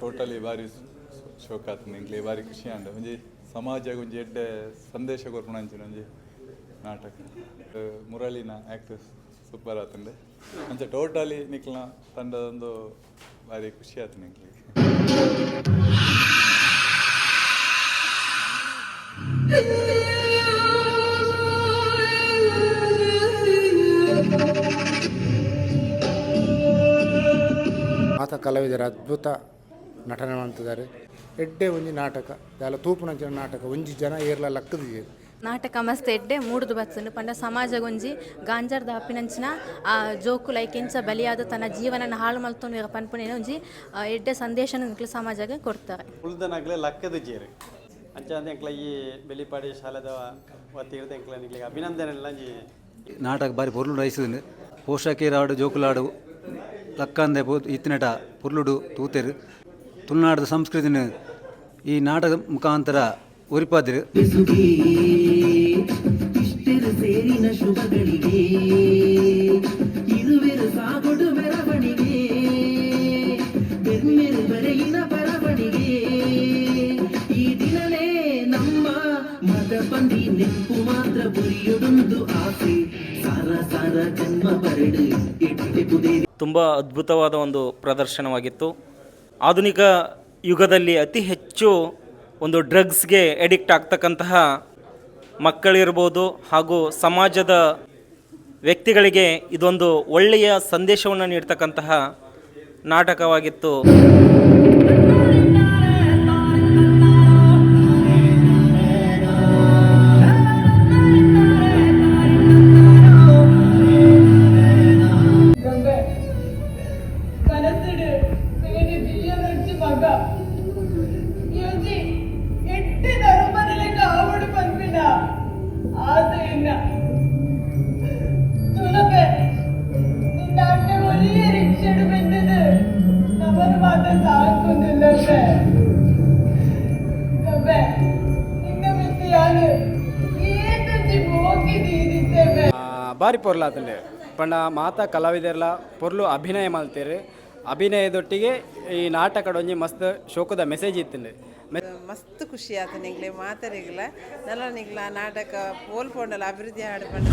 Totally ಬಾರಿ ಶೋಕ ಆತಂದೆ ಇಂಕ್ಲೆ ಬಾರಿ ಖುಷಿ ಅಂಡ ಒಂಜಿ ಸಮಾಜ ಒಂಜಿ ಎಡ್ಡೆ ಸಂದೇಶ ಕೊರ್ಪುಣಂಚಿನ ಒಂಜಿ ನಾಟಕ ಮುರಳಿನ ಆ್ಯಕ್ಟ್ ಸೂಪರ್ ಆತಂಡೆ ಅಂಚ ಟೋಟಲಿ ನಿಕ್ಲ ತಂಡದೊಂದು ಬಾರಿ ಖುಷಿ ಆತ ಕಲಾವಿದರು ಅದ್ಭುತ ನಟನೆ ಮಾಡ್ತಿದ್ದಾರೆ. ಎಡ್ಡೆ ಒಂಜಿ ನಾಟಕ. ದಾಲ ತೂಪುನಂಚಿನ ನಾಟಕ. ಒಂಜಿ ಜನ ಏರ್ಲ ಲಕ್ಕದಿದೆ ನಾಟಕ ಮಸ್ತ್ ಎಡ್ಡೆ ಮೂಡ್ದು ಬತ್ಸನು ಪಂಡ ಸಮಾಜ ಗೊಂಜಿ ಗಾಂಜಾರ್ದ ಅಪ್ಪಿನಂಚಿನ ಆ ಜೋಕು ಲೈಕ್ ಎಂಚ ಬಲಿಯಾದ ತನ್ನ ಜೀವನನ ಹಾಳು ಮಲ್ತೊಂಡು ಪನ್ಪುನೇನ ಒಂಜಿ ಆ, ಎಡ್ಡೆ ಸಂದೇಶನ ನಿಕ್ಲು ಸಮಾಜಗೆ ಕೊಡ್ತಾರೆ. ಉಳ್ದನಗ್ಲೆ ಲಕ್ಕದ ಜೇರು. ಅಂಚ ಎಂಕ್ಲ ಈ ಬೆಲಿಪಾಡಿ ಶಾಲೆದ ವತಿರ್ದ ಎಂಕ್ಲ ನಿಕ್ಲಿಗೆ ಅಭಿನಂದನೆ ಎಲ್ಲ ಈ ನಾಟಕ ಬಾರಿ ಪೊರ್ಲುಡು ಐಸುಂಡು ಪೋಷಕೇರಾಡು ಜೋಕುಲಾಡು ಲಕ್ಕಂದೆ ಇತ್ತಿನಟ ಪೊರ್ಲುಡು ತೂತೆರು. ತುಳುನಾಡದ ಸಂಸ್ಕೃತಿನ ಈ ನಾಟಕ ಮುಖಾಂತರ ಇಷ್ಟೆರು ಸೇರಿನ ಶುಭಗಳಿಗೆ ಇರುವೆರು ಸಾಗುಡು ಮೆರವಣಿಗೆ ಬೆನ್ನೆರು ಬರೆಯಿನ ಬರವಣಿಗೆ. ಈ ದಿನಲೇ ನಮ್ಮ ಮದ ಬಂದಿ ನೆಂಪು ಮಾತ್ರ ಬುರಿಯೊಡೊಂದು ಆಸೆ. ಸಾರ ಸಾರ ಜನ್ಮ ಬರಡು ಎಟ್ಟೆ ತುಂಬ ಅದ್ಭುತವಾದ ಒಂದು ಪ್ರದರ್ಶನವಾಗಿತ್ತು. ಆಧುನಿಕ ಯುಗದಲ್ಲಿ ಅತಿ ಹೆಚ್ಚು ಒಂದು ಡ್ರಗ್ಸ್ಗೆ ಎಡಿಕ್ಟ್ ಆಗ್ತಕ್ಕಂತಹ ಮಕ್ಕಳಿರ್ಬೋದು ಹಾಗೂ ಸಮಾಜದ ವ್ಯಕ್ತಿಗಳಿಗೆ ಇದೊಂದು ಒಳ್ಳೆಯ ಸಂದೇಶವನ್ನು ನೀಡ್ತಕ್ಕಂತಹ ನಾಟಕವಾಗಿತ್ತು. ಬಾರಿ ಪೊರ್ಲಾತಂಡೆ ಪಂಡ ಮಾತಾ ಕಲಾವಿದರೆಲ್ಲ ಪೊರ್ಲು ಅಭಿನಯ ಮಲ್ತೀರಿ ಅಭಿನಯದೊಟ್ಟಿಗೆ ಈ ನಾಟಕಡ್ ಒಂಜಿ ಮಸ್ತ್ ಶೋಕದ ಮೆಸೇಜ್ ಇತ್ತು ಮಸ್ತ್ ಖುಷಿ ಆಯ್ತು ನಿಂಗ್ಲೆ ಮಾತಾಡಿಗ್ಲ ನಲ್ಲ ನಿಗ್ಲ ನಾಟಕ ಪೋಲ್ ಪೋಂಡಲ ಅಭಿವೃದ್ಧಿ ಹಾಡು ಬಂದ